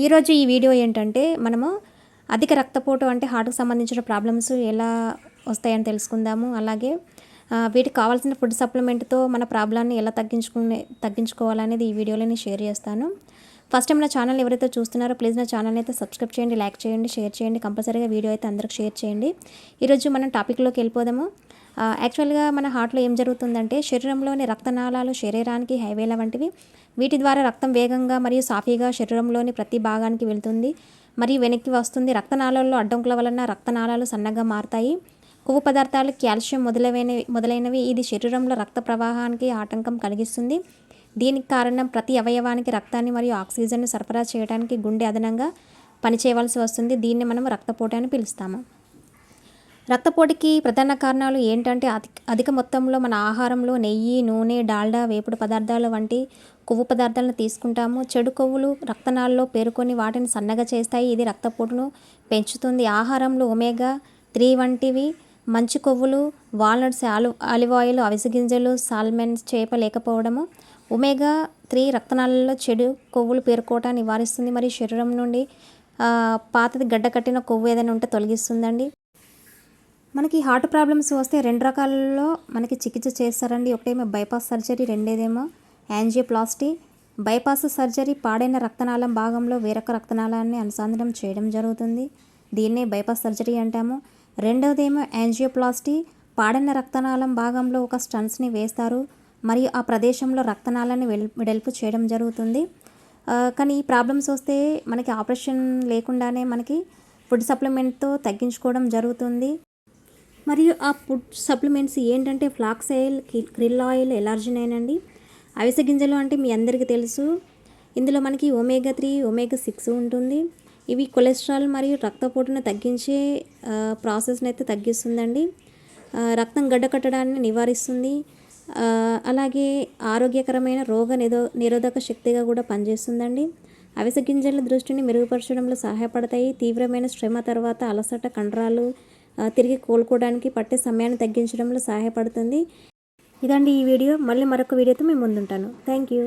ఈరోజు ఈ వీడియో ఏంటంటే మనము అధిక రక్తపోటు అంటే హార్ట్కి సంబంధించిన ప్రాబ్లమ్స్ ఎలా వస్తాయని తెలుసుకుందాము. అలాగే వీటికి కావాల్సిన ఫుడ్ సప్లిమెంట్తో మన ప్రాబ్లాన్ని ఎలా తగ్గించుకునే తగ్గించుకోవాలనేది ఈ వీడియోలో నేను షేర్ చేస్తాను. ఫస్ట్ టైం నా ఛానల్ ఎవరైతే చూస్తున్నారో ప్లీజ్ నా ఛానల్ అయితే సబ్స్క్రైబ్ చేయండి లైక్ చేయండి షేర్ చేయండి కంపల్సరీగా వీడియో అయితే అందరికి షేర్ చేయండి. ఈరోజు మనం టాపిక్లోకి వెళ్ళిపోదాము. యాక్చువల్గా మన హార్ట్లో ఏం జరుగుతుందంటే శరీరంలోని రక్తనాళాలు శరీరానికి హైవేల వంటివి వీటి ద్వారా రక్తం వేగంగా మరియు సాఫీగా శరీరంలోని ప్రతి భాగానికి వెళ్తుంది. మరియు వెనక్కి వస్తుంది. రక్తనాళాల్లో అడ్డంకుల వలన రక్తనాళాలు సన్నగా మారుతాయి. కొవ్వు పదార్థాలు కాల్షియం మొదలైనవి మొదలైనవి ఇది శరీరంలో రక్త ప్రవాహానికి ఆటంకం కలిగిస్తుంది. దీనికి కారణం ప్రతి అవయవానికి రక్తాన్ని మరియు ఆక్సిజన్ను సరఫరా చేయడానికి గుండె అదనంగా పనిచేయవలసి వస్తుంది. దీన్ని మనం రక్తపోటు అని పిలుస్తాము. రక్తపోటుకి ప్రధాన కారణాలు ఏంటంటే అధిక అధిక మొత్తంలో మన ఆహారంలో నెయ్యి నూనె డాల్డా వేపుడు పదార్థాలు వంటి కొవ్వు పదార్థాలను తీసుకుంటాము. చెడు కొవ్వులు రక్తనాల్లో పేరుకొని వాటిని సన్నగా చేస్తాయి. ఇది రక్తపోటును పెంచుతుంది. ఆహారంలో ఒమేగా త్రీ వంటివి మంచి కొవ్వులు వాల్నట్స్ ఆలు ఆలివ్ ఆయిల్ అవిసె గింజలు సాల్మెన్ చేప లేకపోవడము. ఒమేగా త్రీ రక్తనాళాల్లో చెడు కొవ్వులు పేరుకోవటాన్ని నివారిస్తుంది. మరియు శరీరం నుండి పాతది గడ్డ కట్టిన కొవ్వు ఏదైనా ఉంటే తొలగిస్తుందండి. మనకి హార్ట్ ప్రాబ్లమ్స్ వస్తే రెండు రకాలలో మనకి చికిత్స చేస్తారండి. ఒకటేమో బైపాస్ సర్జరీ రెండేదేమో యాంజియోప్లాస్టీ. బైపాస్ సర్జరీ పాడైన రక్తనాళం భాగంలో వేరొక రక్తనాళాన్ని అనుసంధానం చేయడం జరుగుతుంది. దీన్నే బైపాస్ సర్జరీ అంటాము. రెండవదేమో యాంజియోప్లాస్టీ. పాడైన రక్తనాళం భాగంలో ఒక స్టన్స్ని వేస్తారు. మరియు ఆ ప్రదేశంలో రక్తనాళాన్ని వెల్ వెడల్పు చేయడం జరుగుతుంది. కానీ ఈ ప్రాబ్లమ్స్ వస్తే మనకి ఆపరేషన్ లేకుండానే మనకి ఫుడ్ సప్లిమెంట్తో తగ్గించుకోవడం జరుగుతుంది. మరియు ఆ ఫుడ్ సప్లిమెంట్స్ ఏంటంటే flax oil krill oil L arginine అండి. అవిసె గింజలు అంటే మీ అందరికీ తెలుసు. ఇందులో మనకి ఒమేగా త్రీ ఒమేగా సిక్స్ ఉంటుంది. ఇవి కొలెస్ట్రాల్ మరియు రక్తపోటును తగ్గించే ప్రాసెస్ని అయితే తగ్గిస్తుందండి. రక్తం గడ్డకట్టడాన్ని నివారిస్తుంది. అలాగే ఆరోగ్యకరమైన రోగ నిరో నిరోధక శక్తిగా కూడా పనిచేస్తుందండి. అవిసె గింజల దృష్టిని మెరుగుపరచడంలో సహాయపడతాయి. తీవ్రమైన శ్రమ తర్వాత అలసట కండరాలు తిరిగి కోలుకోవడానికి పట్టే సమయాన్ని తగ్గించడంలో సహాయపడుతుంది. ఇదండి ఈ వీడియో. మళ్ళీ మరొక వీడియోతో మేము ముందుంటాను. Thank you